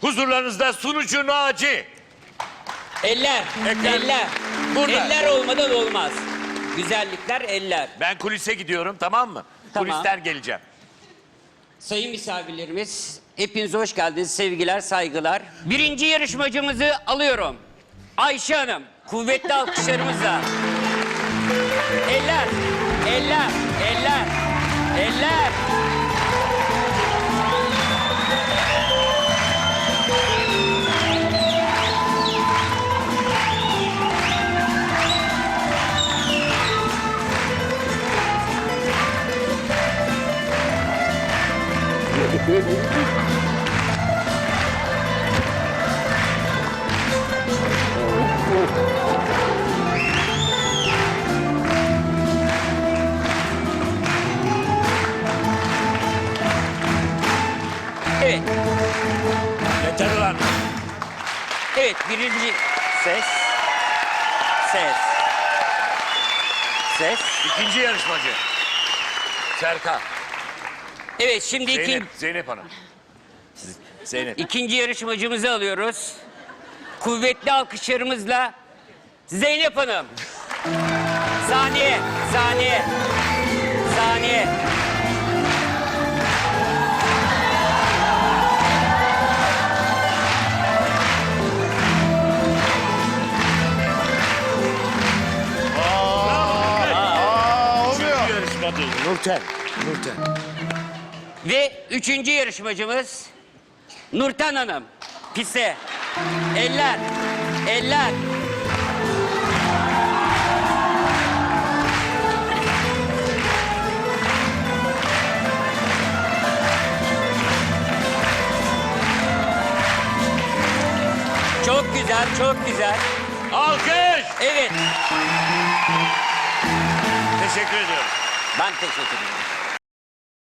Huzurlarınızda sunucu Naci. Eller, Eller. eller. Burada. Eller olmadan olmaz. Güzellikler eller. Ben kulise gidiyorum tamam mı? Tamam. Kulisten geleceğim. Sayın misafirlerimiz, hepiniz hoş geldiniz. Sevgiler, saygılar. Birinci yarışmacımızı alıyorum. Ayşe Hanım, kuvvetli alkışlarımızla. Eller, eller, eller, eller. Evet, Yeter lan. evet birinci ses. Ses. Ses. İkinci yarışmacı. Serkan. Evet, şimdi ikinci... Zeynep, Zeynep Hanım. Zeynep. İkinci yarışmacımızı alıyoruz. Kuvvetli alkışlarımızla Zeynep Hanım. Saniye, saniye, saniye. Üçüncü yarışmacı. Nurten. Nurten. Ve üçüncü yarışmacımız Nurten Hanım. Pise. Eller, eller. Çok güzel, çok güzel. Alkış. Evet, Teşekkür ediyorum. ben teşekkür ederim.